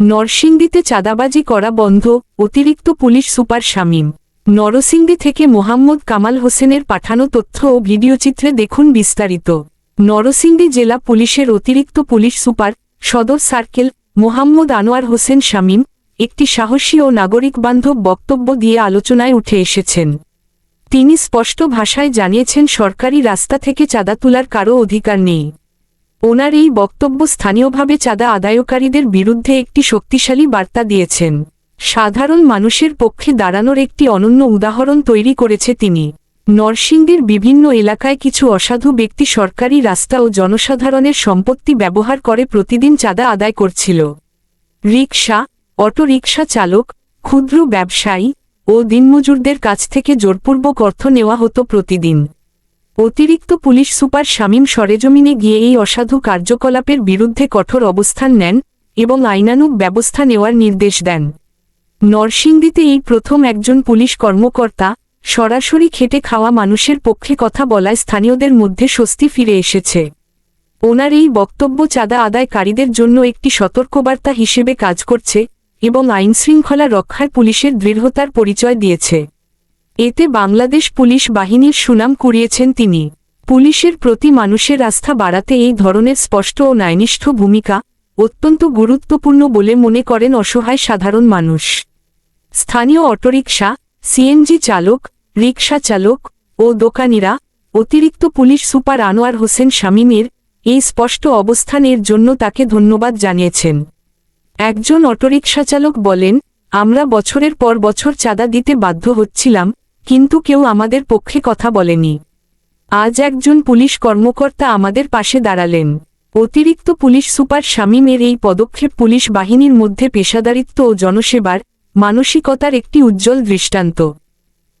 নরসিংদীতে চাঁদাবাজি করা বন্ধ, অতিরিক্ত পুলিশ সুপার শামীম। নরসিংদী থেকে মোহাম্মদ কামাল হোসেনের পাঠানো তথ্য ও ভিডিওচিত্রে দেখুন বিস্তারিত। নরসিংদী জেলা পুলিশের অতিরিক্ত পুলিশ সুপার, সদর সার্কেল, মোহাম্মদ আনোয়ার হোসেন শামীম, একটি সাহসী ও নাগরিকবান্ধব বক্তব্য দিয়ে আলোচনায় উঠে এসেছেন। তিনি স্পষ্ট ভাষায় জানিয়েছেন, সরকারি রাস্তা থেকে চাঁদা তোলার কারও অধিকার নেই। ওনার এই বক্তব্য স্থানীয়ভাবে চাঁদা আদায়কারীদের বিরুদ্ধে একটি শক্তিশালী বার্তা দিয়েছেন। সাধারণ মানুষের পক্ষে দাঁড়ানোর একটি অনন্য উদাহরণ তৈরি করেছে তিনি। নরসিংদীর বিভিন্ন এলাকায় কিছু অসাধু ব্যক্তি সরকারি রাস্তা ও জনসাধারণের সম্পত্তি ব্যবহার করে প্রতিদিন চাঁদা আদায় করছিল। রিকশা অটো রিকশা চালক, ক্ষুদ্র ব্যবসায়ী ও দিনমজুরদের কাছ থেকে জোরপূর্বক অর্থ নেওয়া হতো প্রতিদিন। অতিরিক্ত পুলিশ সুপার শামীম সরেজমিনে গিয়ে এই অসাধু কার্যকলাপের বিরুদ্ধে কঠোর অবস্থান নেন এবং আইনানুগ ব্যবস্থা নেওয়ার নির্দেশ দেন। নরসিংদীতে এই প্রথম একজন পুলিশ কর্মকর্তা সরাসরি খেটে খাওয়া মানুষের পক্ষে কথা বলায় স্থানীয়দের মধ্যে স্বস্তি ফিরে এসেছে। ওনার এই বক্তব্য চাঁদা আদায়কারীদের জন্য একটি সতর্কবার্তা হিসেবে কাজ করছে এবং আইনশৃঙ্খলা রক্ষায় পুলিশের দৃঢ়তার পরিচয় দিয়েছে। এতে বাংলাদেশ পুলিশ বাহিনীর সুনাম কুড়িয়েছেন তিনি। পুলিশের প্রতি মানুষের আস্থা বাড়াতে এই ধরনের স্পষ্ট ও ন্যায়নিষ্ঠ ভূমিকা অত্যন্ত গুরুত্বপূর্ণ বলে মনে করেন অসহায় সাধারণ মানুষ। স্থানীয় অটোরিকশা, সিএনজি চালক, রিকশা চালক ও দোকানিরা, অতিরিক্ত পুলিশ সুপার আনোয়ার হোসেন শামীমের এই স্পষ্ট অবস্থানের জন্য তাকে ধন্যবাদ জানিয়েছেন। একজন অটোরিকশা চালক বলেন, আমরা বছরের পর বছর চাঁদা দিতে বাধ্য হচ্ছিলাম কিন্তু কেউ আমাদের পক্ষে কথা বলেনি। আজ একজন পুলিশ কর্মকর্তা আমাদের পাশে দাঁড়ালেন। অতিরিক্ত পুলিশ সুপার শামীমের এই পদক্ষেপ পুলিশ বাহিনীর মধ্যে পেশাদারিত্ব ও জনসেবার, মানসিকতার একটি উজ্জ্বল দৃষ্টান্ত।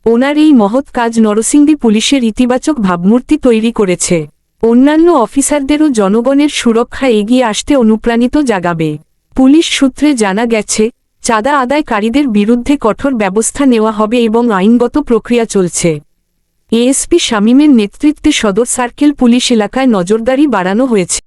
ওনার এই মহৎ কাজ নরসিংদী পুলিশের ইতিবাচক ভাবমূর্তি তৈরি করেছে। অন্যান্য অফিসারদেরও জনগণের সুরক্ষা এগিয়ে আসতে অনুপ্রাণিত জাগাবে। পুলিশ সূত্রে জানা গেছে চাঁদা আদায়কারীদের বিরুদ্ধে কঠোর ব্যবস্থা নেওয়া হবে এবং আইনগত প্রক্রিয়া চলছে। এএসপি শামীমের নেতৃত্বে সদর সার্কেল পুলিশ এলাকায় নজরদারি বাড়ানো হয়েছে।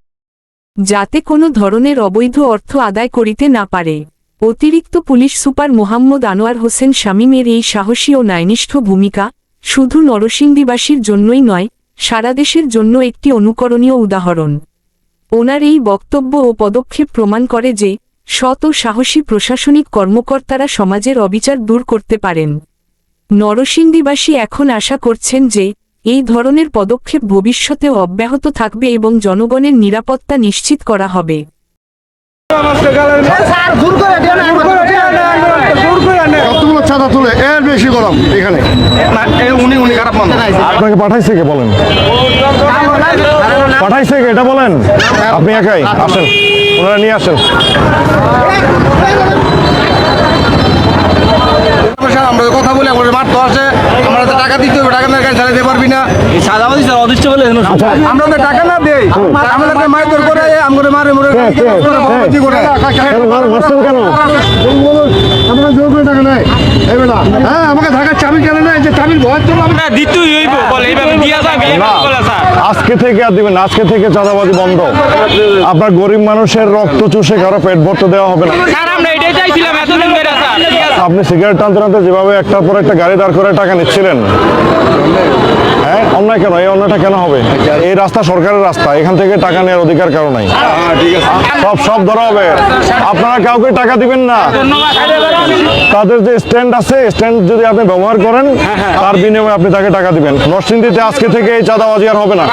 যাতে কোনো ধরনের অবৈধ অর্থ আদায় করিতে না পারে। অতিরিক্ত পুলিশ সুপার মোহাম্মদ আনোয়ার হোসেন শামীমের এই সাহসী ও ন্যায়নিষ্ঠ ভূমিকা শুধু নরসিংদীবাসীর জন্যই নয়, সারা দেশের জন্য একটি অনুকরণীয় উদাহরণ। ওনার এই বক্তব্য ও পদক্ষেপ প্রমাণ করে যে ও সাহসী প্রশাসনিক কর্মকর্তারা সমাজের অবিচার দূর করতে পারেন। নরসিংদীবাসী এখন আশা করছেন যে এই ধরনের পদক্ষেপ ভবিষ্যতে অব্যাহত থাকবে এবং জনগণের নিরাপত্তা নিশ্চিত করা হবে। বেশি গরম এখানে। উনি উনি খারাপ মানুষ। আপনাকে পাঠাইছে কে বলেন? পাঠাইছে কে? এটা বলেন। আপনি একাই আসেন। ওনারা নিয়ে আসেন। আমরা কথা বলি আমাদের মারতে আসে আমরা তো টাকা দিতে হবে টাকা না গাড়ি পারবি না। সাদাবাদি স্যার বলে আচ্ছা আমরা তো টাকা না দেই। আমাদের মারধর করে আমাদের মারে মরে? করে কেন মার- মারছেন কেন আমরা জোর করে টাকা নেই এই বেটা হ্যাঁ আমাকে ঢাকার চাবি কেন নেই যে চাবির ভয় তো আমি দ্বিতীয় হইব বলে এইভাবে দিয়া যাবে এইভাবে বলে স্যার। আজকে থেকে আর দিবেন আজকে থেকে চাঁদাবাজি বন্ধ। আপনার গরিব মানুষের রক্ত চুষে কারও পেট ভরতে দেওয়া হবে না। স্যার আমরা এটাই চাইছিলাম এতদিন ধরে স্যার ঠিক আছে আপনি সিগারেট টানতে টানতে যেভাবে একটার পর একটা গাড়ি দাঁড় করে টাকা নিচ্ছিলেন হ্যাঁ? অন্যায় কেন? এই অন্যায়টা কেন হবে? এই রাস্তা সরকারের রাস্তা এখান থেকে টাকা নেওয়ার অধিকার কারও নাই। সব সব ধরা হবে। আপনারা কাউকে টাকা দিবেন না। তাদের যে স্ট্যান্ড আছে স্ট্যান্ড যদি আপনি ব্যবহার করেন তার বিনিময়ে আপনি তাকে টাকা দিবেন। নরসিংদীতে আজকে থেকে এই চাঁদাবাজি আর হবে না।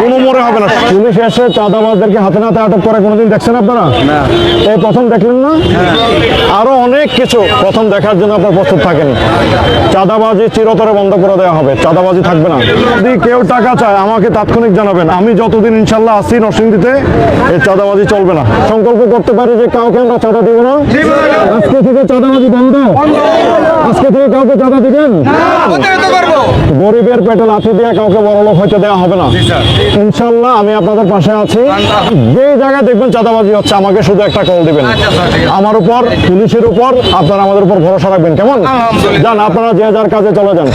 কোনো মোড়ে হবে না। পুলিশ এসে চাঁদাবাজদেরকে হাতে নাতে আটক করে কোনোদিন দেখছেন আপনারা? এই প্রথম দেখলেন না? আরও অনেক কিছু। প্রথম দেখার জন্য আপনার প্রস্তুত থাকেন। চাঁদাবাজি চিরতরে বন্ধ করে দেওয়া হবে। চাঁদাবাজি থাকবে না। যদি কেউ টাকা চায় আমাকে তাৎক্ষণিক জানাবেন। আমি যতদিন ইনশাল্লাহ আসি নরসিংদীতে এই চাঁদাবাজি চলবে না। সংকল্প করতে পারি যে কাউকে আমরা চাঁদা দেবো না। আজকে থেকে চাঁদাবাজি বন্ধ। আজকে থেকে কাউকে চাঁদা দিবেন? গরিবের পেটে লাথি দিয়ে কাউকে বড় লোক হইতে দেওয়া হবে না। ইনশাল্লাহ আমি আপনাদের পাশে আছি। যে জায়গায় দেখবেন চাঁদাবাজি হচ্ছে আমাকে শুধু একটা কল দিবেন। আমার উপর পুলিশের উপর আপনারা আমাদের উপর ভরসা রাখবেন কেমন? যান আপনারা যে যার কাজে চলে যান।